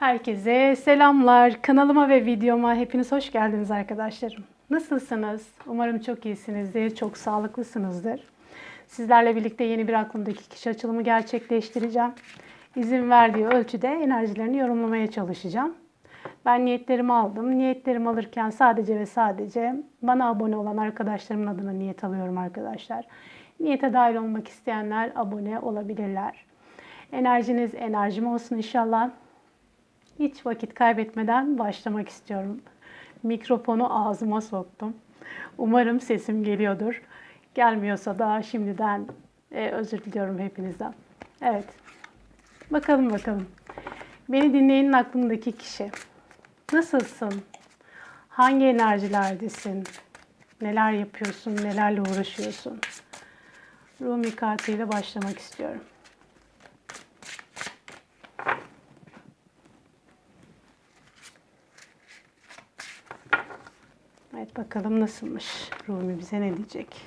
Herkese selamlar. Kanalıma ve videoma hepiniz hoş geldiniz arkadaşlarım. Nasılsınız? Umarım çok iyisinizdir, çok sağlıklısınızdır. Sizlerle birlikte yeni bir aklımdaki kişi açılımı gerçekleştireceğim. İzin verdiği ölçüde enerjilerini yorumlamaya çalışacağım. Ben niyetlerimi aldım. Niyetlerimi alırken sadece ve sadece bana abone olan arkadaşlarımın adına niyet alıyorum arkadaşlar. Niyete dahil olmak isteyenler abone olabilirler. Enerjiniz enerjim olsun inşallah. Hiç vakit kaybetmeden başlamak istiyorum. Mikrofonu ağzıma soktum. Umarım sesim geliyordur. Gelmiyorsa da şimdiden e, özür diliyorum hepinizden. Evet. Bakalım bakalım. Beni dinleyenin aklındaki kişi. Nasılsın? Hangi enerjilerdesin? Neler yapıyorsun? Nelerle uğraşıyorsun? Rumi kartıyla başlamak istiyorum. Evet bakalım nasılmış. Rumi bize ne diyecek?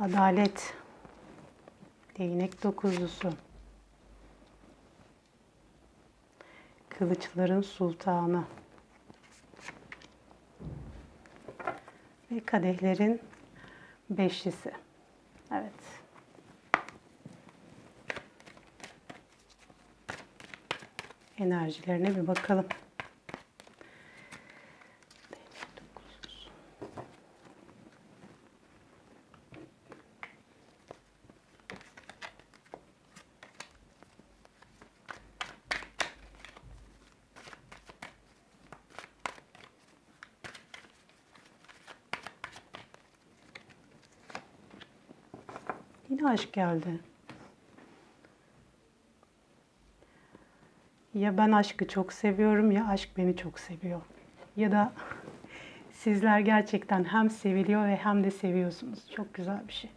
Adalet. Değnek dokuzlusu. Kılıçların sultanı. Ve kadehlerin beşlisi. Evet. Enerjilerine bir bakalım. Yine aşk geldi. Ya ben aşkı çok seviyorum ya aşk beni çok seviyor. Ya da sizler gerçekten hem seviliyor ve hem de seviyorsunuz. Çok güzel bir şey.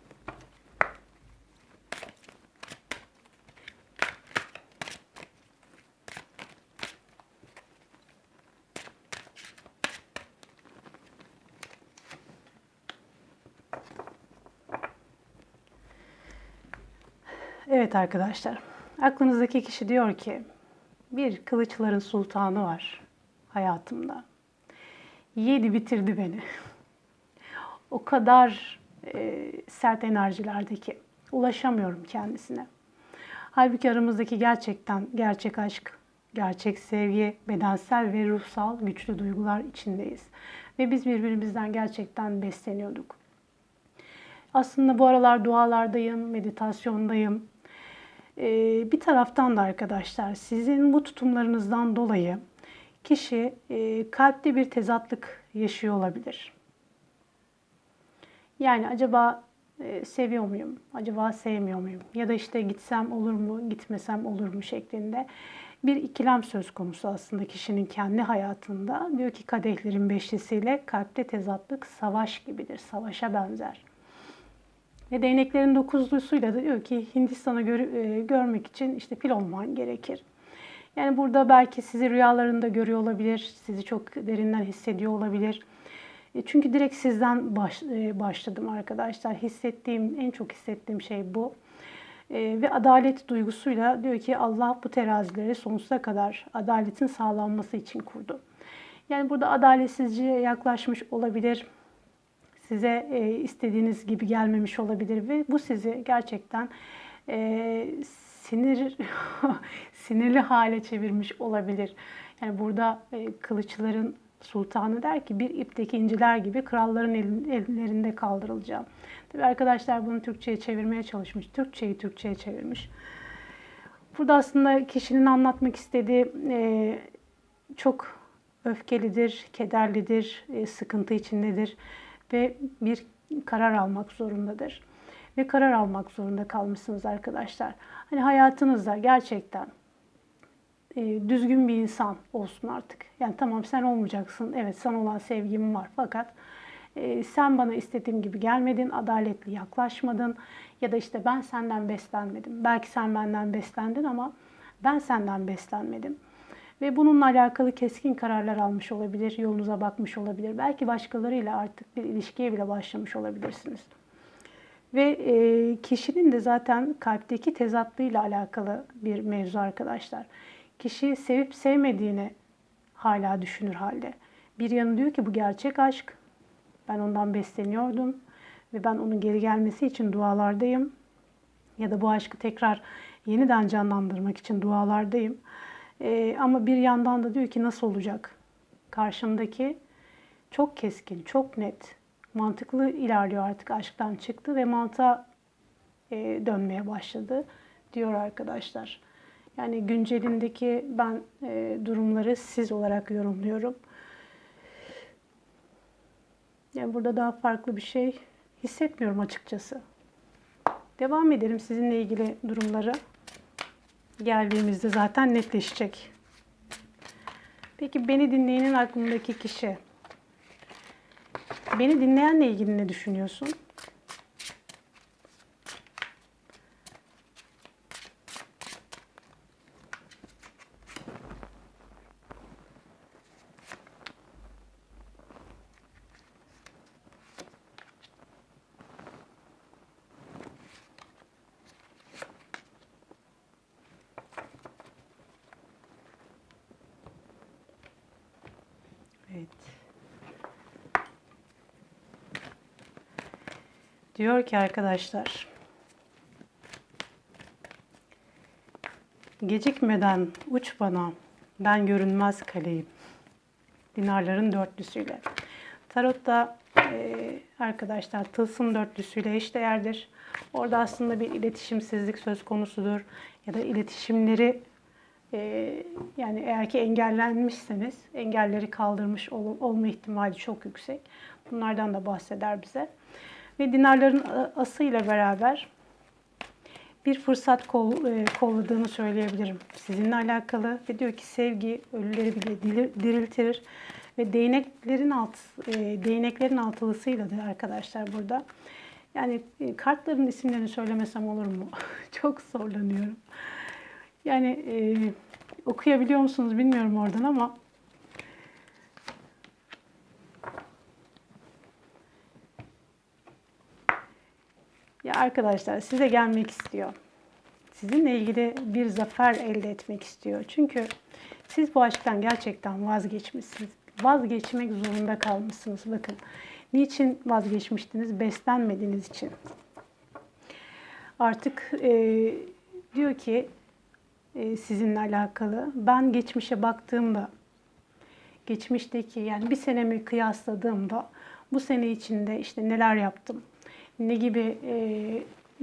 Evet arkadaşlar. Aklınızdaki kişi diyor ki bir kılıçların sultanı var hayatımda. Yedi bitirdi beni. O kadar e, sert enerjilerde ki ulaşamıyorum kendisine. Halbuki aramızdaki gerçekten gerçek aşk, gerçek sevgi, bedensel ve ruhsal güçlü duygular içindeyiz. Ve biz birbirimizden gerçekten besleniyorduk. Aslında bu aralar dualardayım, meditasyondayım. Ee, bir taraftan da arkadaşlar sizin bu tutumlarınızdan dolayı kişi e, kalpte bir tezatlık yaşıyor olabilir. Yani acaba e, seviyor muyum? Acaba sevmiyor muyum? Ya da işte gitsem olur mu, gitmesem olur mu şeklinde bir ikilem söz konusu aslında kişinin kendi hayatında. Diyor ki kadehlerin beşlisiyle kalpte tezatlık savaş gibidir, savaşa benzer. Ve değneklerin dokuzlusuyla da diyor ki Hindistan'ı gör, e, görmek için işte fil olman gerekir. Yani burada belki sizi rüyalarında görüyor olabilir, sizi çok derinden hissediyor olabilir. E, çünkü direkt sizden baş, e, başladım arkadaşlar. Hissettiğim, en çok hissettiğim şey bu. E, ve adalet duygusuyla diyor ki Allah bu terazileri sonsuza kadar adaletin sağlanması için kurdu. Yani burada adaletsizce yaklaşmış olabilir size e, istediğiniz gibi gelmemiş olabilir ve bu sizi gerçekten e, sinir sinirli hale çevirmiş olabilir. Yani burada e, kılıçların sultanı der ki bir ipteki inciler gibi kralların ellerinde kaldırılacağım. Tabii arkadaşlar bunu Türkçe'ye çevirmeye çalışmış. Türkçeyi Türkçe'ye çevirmiş. Burada aslında kişinin anlatmak istediği çok öfkelidir, kederlidir, sıkıntı içindedir ve bir karar almak zorundadır. Ve karar almak zorunda kalmışsınız arkadaşlar. Hani hayatınızda gerçekten e, düzgün bir insan olsun artık. Yani tamam sen olmayacaksın. Evet sana olan sevgim var fakat e, sen bana istediğim gibi gelmedin, adaletli yaklaşmadın ya da işte ben senden beslenmedim. Belki sen benden beslendin ama ben senden beslenmedim. Ve bununla alakalı keskin kararlar almış olabilir, yolunuza bakmış olabilir. Belki başkalarıyla artık bir ilişkiye bile başlamış olabilirsiniz. Ve e, kişinin de zaten kalpteki tezatlığıyla alakalı bir mevzu arkadaşlar. kişi sevip sevmediğini hala düşünür halde. Bir yanı diyor ki bu gerçek aşk. Ben ondan besleniyordum ve ben onun geri gelmesi için dualardayım. Ya da bu aşkı tekrar yeniden canlandırmak için dualardayım. Ee, ama bir yandan da diyor ki nasıl olacak? Karşımdaki çok keskin, çok net, mantıklı ilerliyor artık aşktan çıktı ve mantığa e, dönmeye başladı diyor arkadaşlar. Yani güncelindeki ben e, durumları siz olarak yorumluyorum. Yani burada daha farklı bir şey hissetmiyorum açıkçası. Devam edelim sizinle ilgili durumları. Geldiğimizde zaten netleşecek. Peki beni dinleyenin aklındaki kişi. Beni dinleyenle ilgili ne düşünüyorsun? Diyor ki arkadaşlar. Gecikmeden uç bana ben görünmez kaleyim. Dinarların dörtlüsüyle. Tarotta e, arkadaşlar tılsım dörtlüsüyle eşdeğerdir. Orada aslında bir iletişimsizlik söz konusudur. Ya da iletişimleri ee, yani eğer ki engellenmişseniz engelleri kaldırmış ol, olma ihtimali çok yüksek. Bunlardan da bahseder bize. Ve dinarların asıyla beraber bir fırsat kol, e, kolladığını söyleyebilirim sizinle alakalı. Ve diyor ki sevgi ölüleri bile diriltir. Ve değneklerin alt e, değneklerin altılısıyla da arkadaşlar burada. Yani e, kartların isimlerini söylemesem olur mu? çok zorlanıyorum. Yani e, okuyabiliyor musunuz bilmiyorum oradan ama arkadaşlar size gelmek istiyor. Sizinle ilgili bir zafer elde etmek istiyor. Çünkü siz bu aşktan gerçekten vazgeçmişsiniz. Vazgeçmek zorunda kalmışsınız. Bakın niçin vazgeçmiştiniz? Beslenmediğiniz için. Artık e, diyor ki e, sizinle alakalı. Ben geçmişe baktığımda, geçmişteki yani bir senemi kıyasladığımda bu sene içinde işte neler yaptım, ne gibi e,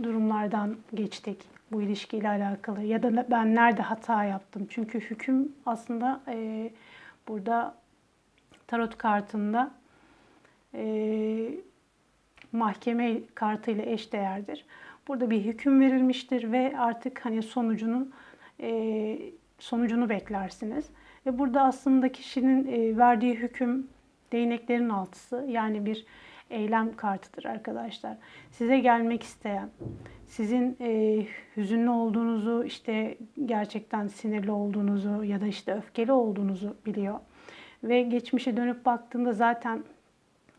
durumlardan geçtik bu ilişkiyle alakalı ya da ben nerede hata yaptım. Çünkü hüküm aslında e, burada tarot kartında e, mahkeme kartıyla eşdeğerdir. Burada bir hüküm verilmiştir ve artık hani sonucunun e, sonucunu beklersiniz. Ve burada aslında kişinin e, verdiği hüküm değneklerin altısı yani bir eylem kartıdır arkadaşlar. Size gelmek isteyen, sizin e, hüzünlü olduğunuzu, işte gerçekten sinirli olduğunuzu ya da işte öfkeli olduğunuzu biliyor. Ve geçmişe dönüp baktığında zaten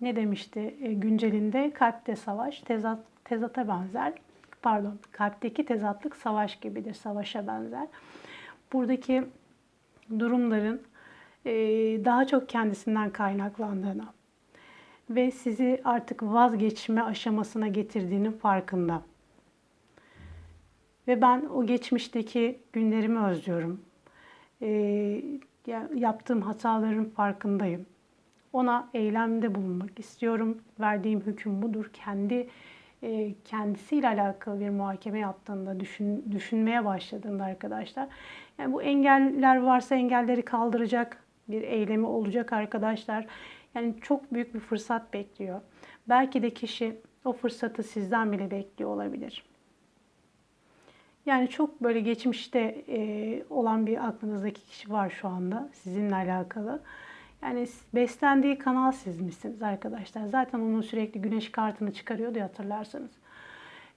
ne demişti e, güncelinde? Kalpte savaş, tezat, tezata benzer pardon kalpteki tezatlık savaş gibidir, savaşa benzer. Buradaki durumların e, daha çok kendisinden kaynaklandığını ve sizi artık vazgeçme aşamasına getirdiğinin farkında. Ve ben o geçmişteki günlerimi özlüyorum. E, yaptığım hataların farkındayım. Ona eylemde bulunmak istiyorum. Verdiğim hüküm budur. Kendi e, kendisiyle alakalı bir muhakeme yaptığında, düşün, düşünmeye başladığında arkadaşlar. Yani bu engeller varsa engelleri kaldıracak bir eylemi olacak arkadaşlar. Yani çok büyük bir fırsat bekliyor. Belki de kişi o fırsatı sizden bile bekliyor olabilir. Yani çok böyle geçmişte e, olan bir aklınızdaki kişi var şu anda sizinle alakalı. Yani beslendiği kanal siz misiniz arkadaşlar? Zaten onun sürekli güneş kartını çıkarıyordu hatırlarsanız.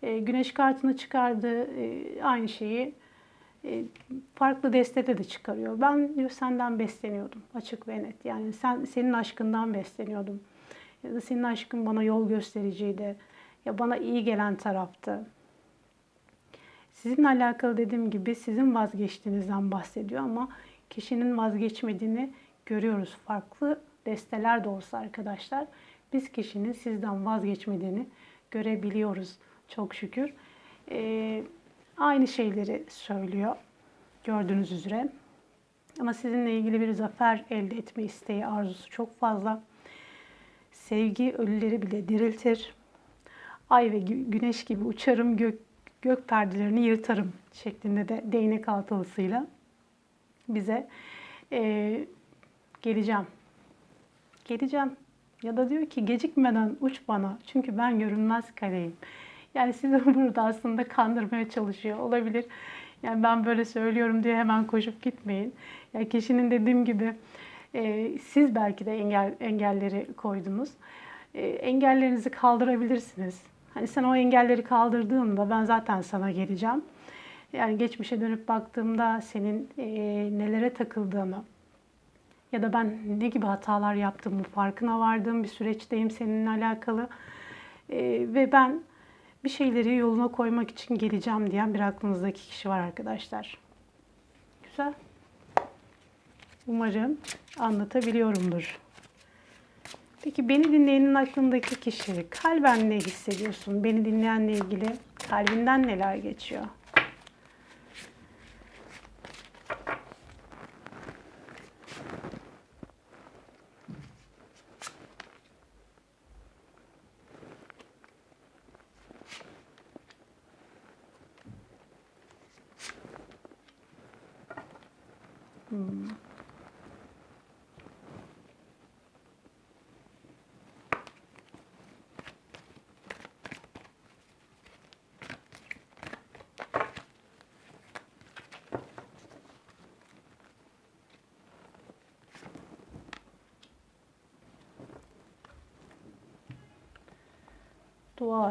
E, güneş kartını çıkardı e, aynı şeyi farklı destede de çıkarıyor. Ben diyor senden besleniyordum açık ve net. Yani sen senin aşkından besleniyordum. Ya da senin aşkın bana yol göstericiydi. Ya bana iyi gelen taraftı. Sizinle alakalı dediğim gibi sizin vazgeçtiğinizden bahsediyor ama kişinin vazgeçmediğini görüyoruz. Farklı desteler de olsa arkadaşlar biz kişinin sizden vazgeçmediğini görebiliyoruz çok şükür. Ee, aynı şeyleri söylüyor gördüğünüz üzere. Ama sizinle ilgili bir zafer elde etme isteği, arzusu çok fazla. Sevgi ölüleri bile diriltir. Ay ve gü- güneş gibi uçarım, gök, gök perdelerini yırtarım şeklinde de değnek altılısıyla bize eee, geleceğim. Geleceğim. Ya da diyor ki gecikmeden uç bana çünkü ben görünmez kaleyim. Yani sizi burada aslında kandırmaya çalışıyor olabilir. Yani ben böyle söylüyorum diye hemen koşup gitmeyin. Yani kişinin dediğim gibi e, siz belki de engel engelleri koydunuz. E, engellerinizi kaldırabilirsiniz. Hani sen o engelleri kaldırdığında ben zaten sana geleceğim. Yani geçmişe dönüp baktığımda senin e, nelere takıldığını ya da ben ne gibi hatalar yaptığımı farkına vardığım bir süreçteyim seninle alakalı. E, ve ben bir şeyleri yoluna koymak için geleceğim diyen bir aklınızdaki kişi var arkadaşlar. Güzel. Umarım anlatabiliyorumdur. Peki beni dinleyenin aklındaki kişi kalben ne hissediyorsun? Beni dinleyenle ilgili kalbinden neler geçiyor? Dua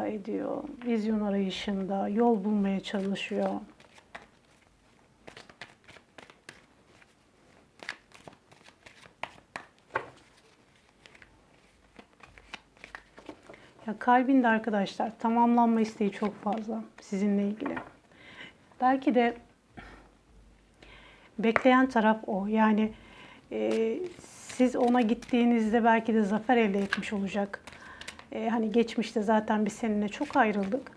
ediyor, vizyon arayışında, yol bulmaya çalışıyor. Ya kalbinde arkadaşlar tamamlanma isteği çok fazla sizinle ilgili. Belki de bekleyen taraf o. Yani e, siz ona gittiğinizde belki de zafer elde etmiş olacak. E, hani geçmişte zaten biz seninle çok ayrıldık.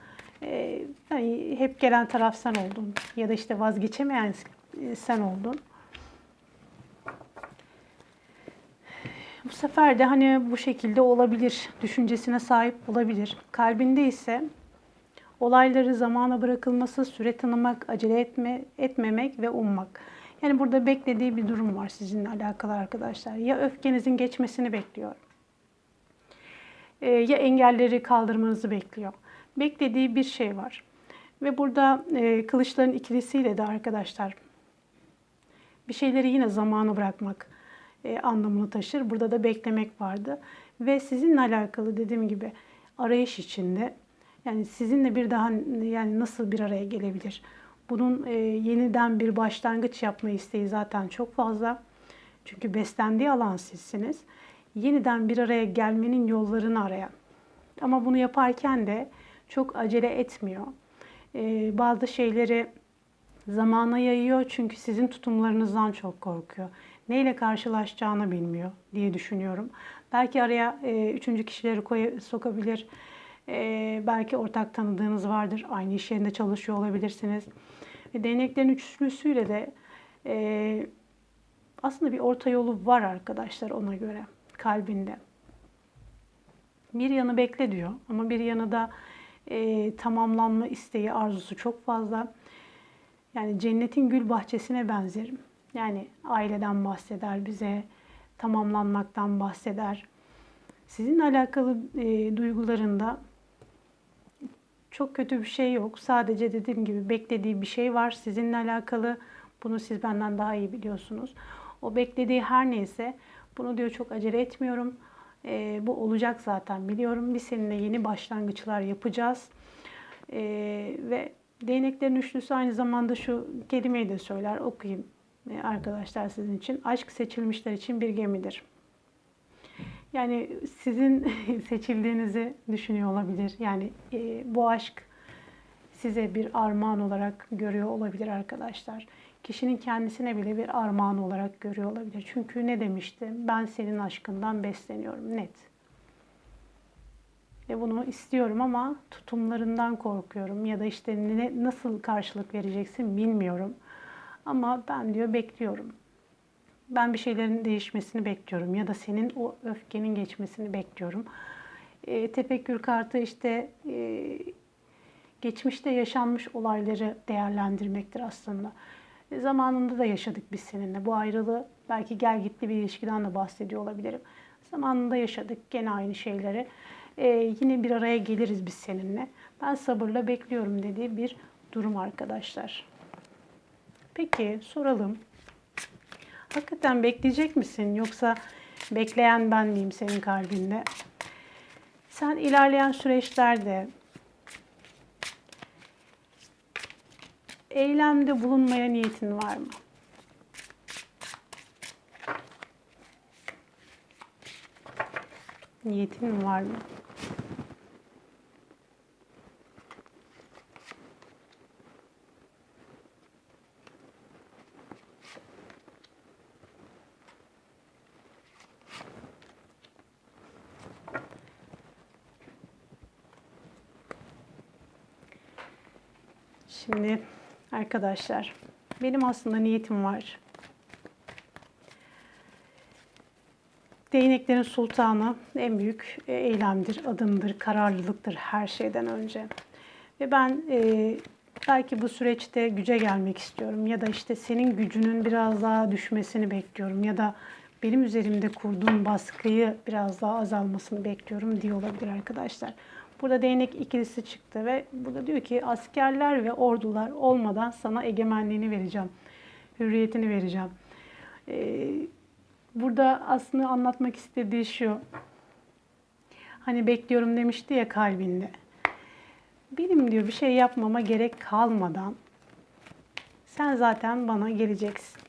E, hani hep gelen taraf sen oldun. Ya da işte vazgeçemeyen sen oldun. Sefer de hani bu şekilde olabilir düşüncesine sahip olabilir. Kalbinde ise olayları zamana bırakılması, süre tanımak, acele etme, etmemek ve ummak. Yani burada beklediği bir durum var sizinle alakalı arkadaşlar. Ya öfkenizin geçmesini bekliyor. e, Ya engelleri kaldırmanızı bekliyor. Beklediği bir şey var. Ve burada e, kılıçların ikilisiyle de arkadaşlar bir şeyleri yine zamanı bırakmak e, anlamını taşır. Burada da beklemek vardı. Ve sizinle alakalı dediğim gibi arayış içinde yani sizinle bir daha yani nasıl bir araya gelebilir? Bunun e, yeniden bir başlangıç yapma isteği zaten çok fazla. Çünkü beslendiği alan sizsiniz. Yeniden bir araya gelmenin yollarını arayan. Ama bunu yaparken de çok acele etmiyor. E, bazı şeyleri zamana yayıyor çünkü sizin tutumlarınızdan çok korkuyor. Neyle karşılaşacağını bilmiyor diye düşünüyorum. Belki araya e, üçüncü kişileri koy, sokabilir. E, belki ortak tanıdığınız vardır. Aynı iş yerinde çalışıyor olabilirsiniz. E, değneklerin üçlüsüyle de e, aslında bir orta yolu var arkadaşlar ona göre kalbinde. Bir yanı bekle diyor ama bir yanı da e, tamamlanma isteği, arzusu çok fazla. Yani cennetin gül bahçesine benzerim. Yani aileden bahseder bize, tamamlanmaktan bahseder. Sizinle alakalı e, duygularında çok kötü bir şey yok. Sadece dediğim gibi beklediği bir şey var sizinle alakalı. Bunu siz benden daha iyi biliyorsunuz. O beklediği her neyse bunu diyor çok acele etmiyorum. E, bu olacak zaten biliyorum. Biz seninle yeni başlangıçlar yapacağız. E, ve değneklerin üçlüsü aynı zamanda şu kelimeyi de söyler okuyayım e, arkadaşlar sizin için. Aşk seçilmişler için bir gemidir. Yani sizin seçildiğinizi düşünüyor olabilir. Yani e, bu aşk size bir armağan olarak görüyor olabilir arkadaşlar. Kişinin kendisine bile bir armağan olarak görüyor olabilir. Çünkü ne demişti? Ben senin aşkından besleniyorum. Net. Ve bunu istiyorum ama tutumlarından korkuyorum ya da işte ne, nasıl karşılık vereceksin bilmiyorum. Ama ben diyor bekliyorum. Ben bir şeylerin değişmesini bekliyorum ya da senin o öfkenin geçmesini bekliyorum. E, tefekkür kartı işte e, geçmişte yaşanmış olayları değerlendirmektir aslında. E, zamanında da yaşadık biz seninle. Bu ayrılığı belki gel gitti bir ilişkiden de bahsediyor olabilirim. Zamanında yaşadık gene aynı şeyleri. E, yine bir araya geliriz biz seninle. Ben sabırla bekliyorum dediği bir durum arkadaşlar. Peki soralım. Hakikaten bekleyecek misin yoksa bekleyen ben miyim senin kalbinde? Sen ilerleyen süreçlerde eylemde bulunmaya niyetin var mı? Niyetin var mı? Şimdi arkadaşlar benim aslında niyetim var. Değneklerin sultanı en büyük e, eylemdir, adımdır, kararlılıktır her şeyden önce. Ve ben e, belki bu süreçte güce gelmek istiyorum ya da işte senin gücünün biraz daha düşmesini bekliyorum ya da benim üzerimde kurduğum baskıyı biraz daha azalmasını bekliyorum diye olabilir arkadaşlar. Burada değnek ikilisi çıktı ve burada diyor ki askerler ve ordular olmadan sana egemenliğini vereceğim. Hürriyetini vereceğim. Ee, burada aslında anlatmak istediği şu. Hani bekliyorum demişti ya kalbinde. Benim diyor bir şey yapmama gerek kalmadan sen zaten bana geleceksin.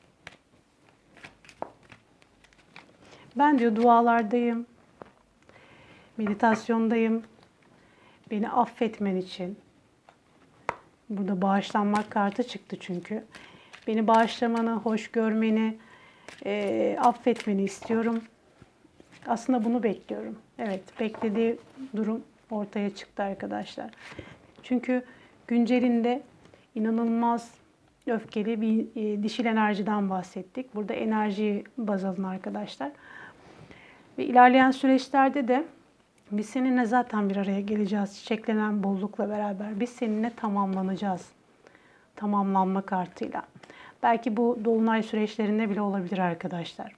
Ben diyor dualardayım, meditasyondayım, beni affetmen için. Burada bağışlanmak kartı çıktı çünkü. Beni bağışlamanı, hoş görmeni, e, affetmeni istiyorum. Aslında bunu bekliyorum. Evet, beklediği durum ortaya çıktı arkadaşlar. Çünkü güncelinde inanılmaz öfkeli bir e, dişil enerjiden bahsettik. Burada enerjiyi baz alın arkadaşlar. Ve ilerleyen süreçlerde de biz seninle zaten bir araya geleceğiz çiçeklenen bollukla beraber. Biz seninle tamamlanacağız. Tamamlanma kartıyla. Belki bu dolunay süreçlerinde bile olabilir arkadaşlar.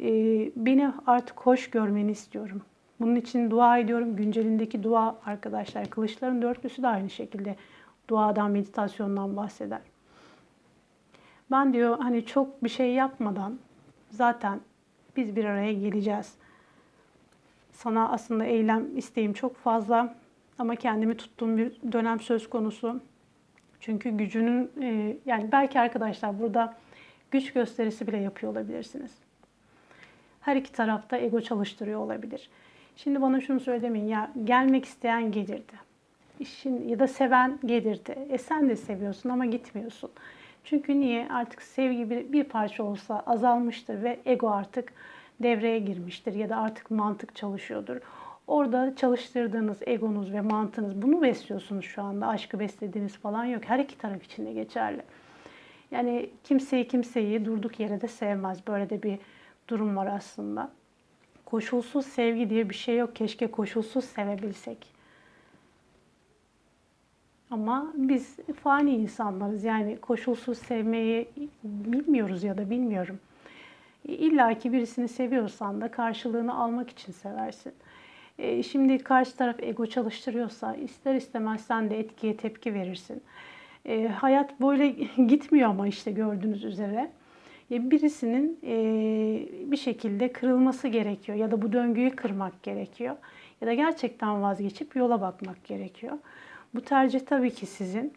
Ee, beni artık hoş görmeni istiyorum. Bunun için dua ediyorum. Güncelindeki dua arkadaşlar. Kılıçların dörtlüsü de aynı şekilde duadan, meditasyondan bahseder. Ben diyor hani çok bir şey yapmadan zaten biz bir araya geleceğiz. Sana aslında eylem isteğim çok fazla ama kendimi tuttuğum bir dönem söz konusu. Çünkü gücünün e, yani belki arkadaşlar burada güç gösterisi bile yapıyor olabilirsiniz. Her iki tarafta ego çalıştırıyor olabilir. Şimdi bana şunu söylemeyin ya gelmek isteyen gelirdi. İşin ya da seven gelirdi. E sen de seviyorsun ama gitmiyorsun. Çünkü niye? Artık sevgi bir, bir parça olsa azalmıştır ve ego artık devreye girmiştir ya da artık mantık çalışıyordur. Orada çalıştırdığınız egonuz ve mantığınız bunu besliyorsunuz şu anda. Aşkı beslediğiniz falan yok. Her iki taraf için de geçerli. Yani kimseyi kimseyi durduk yere de sevmez. Böyle de bir durum var aslında. Koşulsuz sevgi diye bir şey yok. Keşke koşulsuz sevebilsek. Ama biz fani insanlarız. Yani koşulsuz sevmeyi bilmiyoruz ya da bilmiyorum. İlla ki birisini seviyorsan da karşılığını almak için seversin. E, şimdi karşı taraf ego çalıştırıyorsa ister istemez sen de etkiye tepki verirsin. E, hayat böyle gitmiyor ama işte gördüğünüz üzere. E, birisinin bir şekilde kırılması gerekiyor ya da bu döngüyü kırmak gerekiyor. Ya da gerçekten vazgeçip yola bakmak gerekiyor. Bu tercih tabii ki sizin.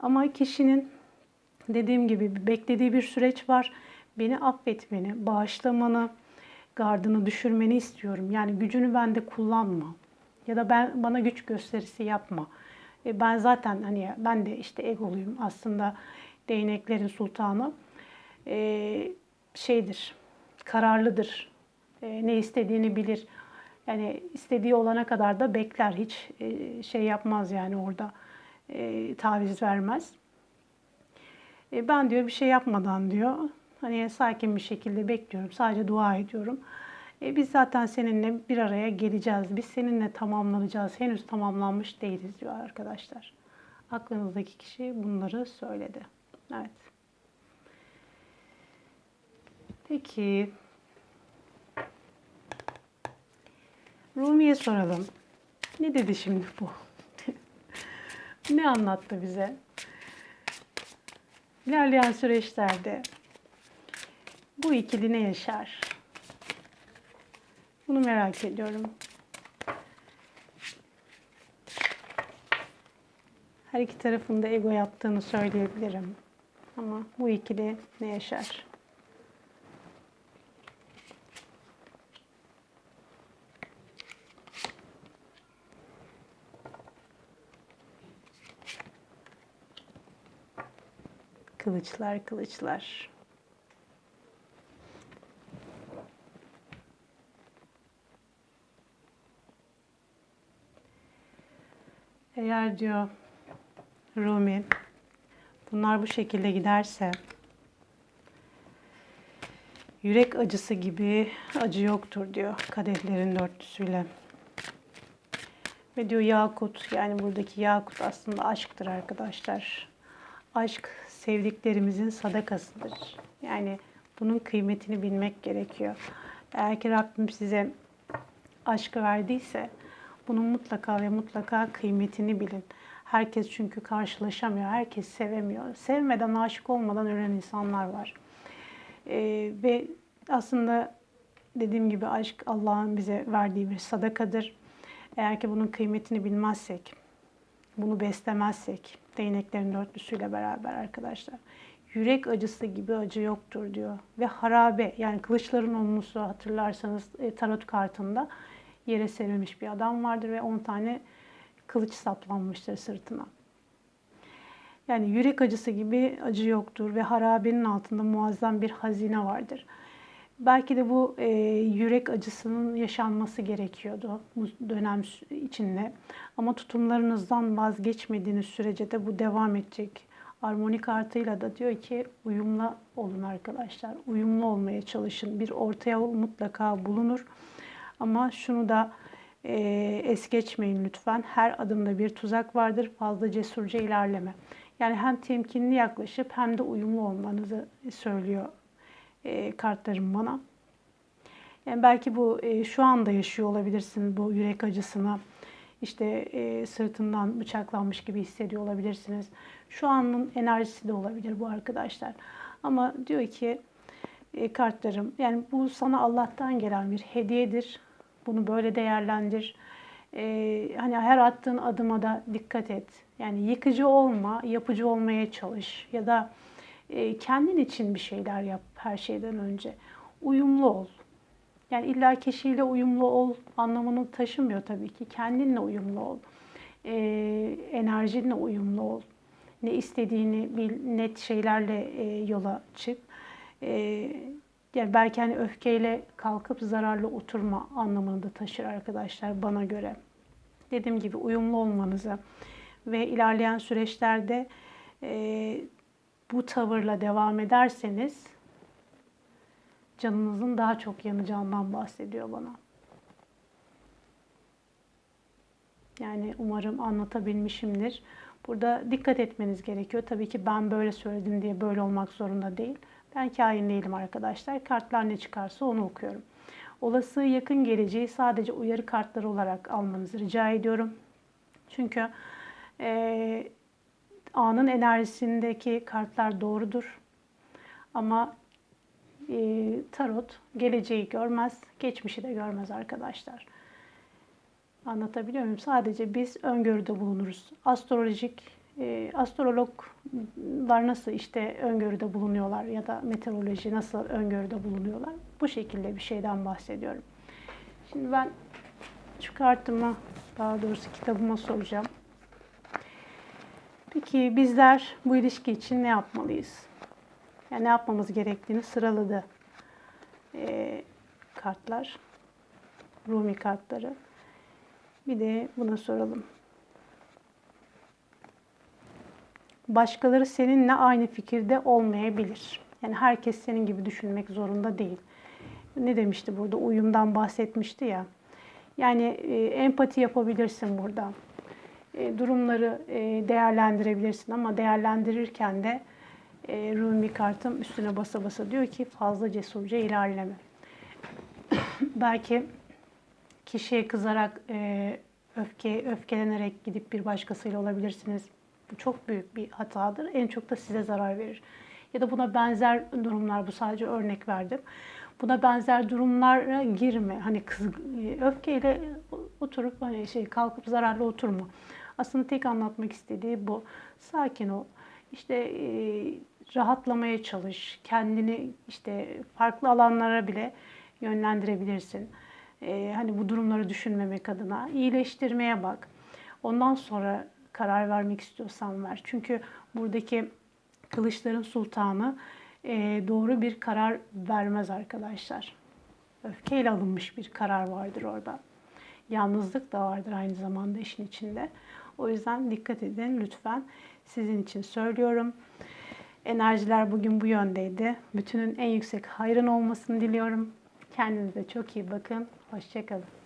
Ama kişinin dediğim gibi beklediği bir süreç var beni affetmeni, bağışlamanı, gardını düşürmeni istiyorum. Yani gücünü bende kullanma. Ya da ben bana güç gösterisi yapma. E, ben zaten hani ben de işte egoluyum aslında değneklerin sultanı. E, şeydir, kararlıdır. E, ne istediğini bilir. Yani istediği olana kadar da bekler. Hiç e, şey yapmaz yani orada e, taviz vermez. E, ben diyor bir şey yapmadan diyor. Hani sakin bir şekilde bekliyorum. Sadece dua ediyorum. E, biz zaten seninle bir araya geleceğiz. Biz seninle tamamlanacağız. Henüz tamamlanmış değiliz diyor arkadaşlar. Aklınızdaki kişi bunları söyledi. Evet. Peki. Rumi'ye soralım. Ne dedi şimdi bu? ne anlattı bize? İlerleyen süreçlerde bu ikili ne yaşar? Bunu merak ediyorum. Her iki tarafında ego yaptığını söyleyebilirim. Ama bu ikili ne yaşar? Kılıçlar, kılıçlar. Eğer diyor Rumi bunlar bu şekilde giderse yürek acısı gibi acı yoktur diyor kadehlerin dörtlüsüyle. Ve diyor yakut yani buradaki yakut aslında aşktır arkadaşlar. Aşk sevdiklerimizin sadakasıdır. Yani bunun kıymetini bilmek gerekiyor. Eğer ki Rabbim size aşkı verdiyse bunun mutlaka ve mutlaka kıymetini bilin. Herkes çünkü karşılaşamıyor, herkes sevemiyor. Sevmeden, aşık olmadan ölen insanlar var. Ee, ve aslında dediğim gibi aşk Allah'ın bize verdiği bir sadakadır. Eğer ki bunun kıymetini bilmezsek, bunu beslemezsek, değneklerin dörtlüsüyle beraber arkadaşlar, yürek acısı gibi acı yoktur diyor. Ve harabe yani kılıçların onlusu hatırlarsanız e, tarot kartında yere serilmiş bir adam vardır ve 10 tane kılıç saplanmıştır sırtına. Yani yürek acısı gibi acı yoktur ve harabenin altında muazzam bir hazine vardır. Belki de bu e, yürek acısının yaşanması gerekiyordu bu dönem içinde. Ama tutumlarınızdan vazgeçmediğiniz sürece de bu devam edecek. Armoni kartıyla da diyor ki uyumlu olun arkadaşlar. Uyumlu olmaya çalışın. Bir orta yol mutlaka bulunur. Ama şunu da e, es geçmeyin lütfen. Her adımda bir tuzak vardır. Fazla cesurca ilerleme. Yani hem temkinli yaklaşıp hem de uyumlu olmanızı söylüyor e, kartlarım bana. Yani belki bu e, şu anda yaşıyor olabilirsiniz bu yürek acısını. İşte e, sırtından bıçaklanmış gibi hissediyor olabilirsiniz. Şu anın enerjisi de olabilir bu arkadaşlar. Ama diyor ki e, kartlarım yani bu sana Allah'tan gelen bir hediyedir. Bunu böyle değerlendir. Ee, hani her attığın adıma da dikkat et. Yani yıkıcı olma, yapıcı olmaya çalış. Ya da e, kendin için bir şeyler yap her şeyden önce. Uyumlu ol. Yani illa kişiyle uyumlu ol anlamını taşımıyor tabii ki. Kendinle uyumlu ol. E, enerjinle uyumlu ol. Ne istediğini bil, net şeylerle e, yola çık. E, yani belki hani öfkeyle kalkıp zararlı oturma anlamını da taşır arkadaşlar bana göre. Dediğim gibi uyumlu olmanızı ve ilerleyen süreçlerde e, bu tavırla devam ederseniz canınızın daha çok yanacağından bahsediyor bana. Yani umarım anlatabilmişimdir. Burada dikkat etmeniz gerekiyor. Tabii ki ben böyle söyledim diye böyle olmak zorunda değil. Ben kain değilim arkadaşlar. Kartlar ne çıkarsa onu okuyorum. Olası yakın geleceği sadece uyarı kartları olarak almanızı rica ediyorum. Çünkü e, anın enerjisindeki kartlar doğrudur. Ama e, tarot geleceği görmez, geçmişi de görmez arkadaşlar. Anlatabiliyor muyum? Sadece biz öngörüde bulunuruz. Astrolojik e, astrologlar nasıl işte öngörüde bulunuyorlar ya da meteoroloji nasıl öngörüde bulunuyorlar? Bu şekilde bir şeyden bahsediyorum. Şimdi ben şu kartımı daha doğrusu kitabıma soracağım. Peki bizler bu ilişki için ne yapmalıyız? Yani ne yapmamız gerektiğini sıraladı ee, kartlar. Rumi kartları. Bir de buna soralım. Başkaları seninle aynı fikirde olmayabilir. Yani herkes senin gibi düşünmek zorunda değil. Ne demişti burada? Uyumdan bahsetmişti ya. Yani e, empati yapabilirsin burada. E, durumları e, değerlendirebilirsin ama değerlendirirken de e, Rumi kartım üstüne basa basa diyor ki fazla cesurca ilerleme. Belki kişiye kızarak, e, öfke öfkelenerek gidip bir başkasıyla olabilirsiniz. Bu çok büyük bir hatadır. En çok da size zarar verir. Ya da buna benzer durumlar, bu sadece örnek verdim. Buna benzer durumlara girme. Hani kız, e, öfkeyle oturup hani şey kalkıp zararlı oturma. Aslında tek anlatmak istediği bu. Sakin ol. İşte e, rahatlamaya çalış. Kendini işte farklı alanlara bile yönlendirebilirsin. E, hani bu durumları düşünmemek adına iyileştirmeye bak. Ondan sonra karar vermek istiyorsan ver. Çünkü buradaki kılıçların sultanı e, doğru bir karar vermez arkadaşlar. Öfkeyle alınmış bir karar vardır orada. Yalnızlık da vardır aynı zamanda işin içinde. O yüzden dikkat edin lütfen. Sizin için söylüyorum. Enerjiler bugün bu yöndeydi. Bütünün en yüksek hayrın olmasını diliyorum. Kendinize çok iyi bakın. Hoşçakalın.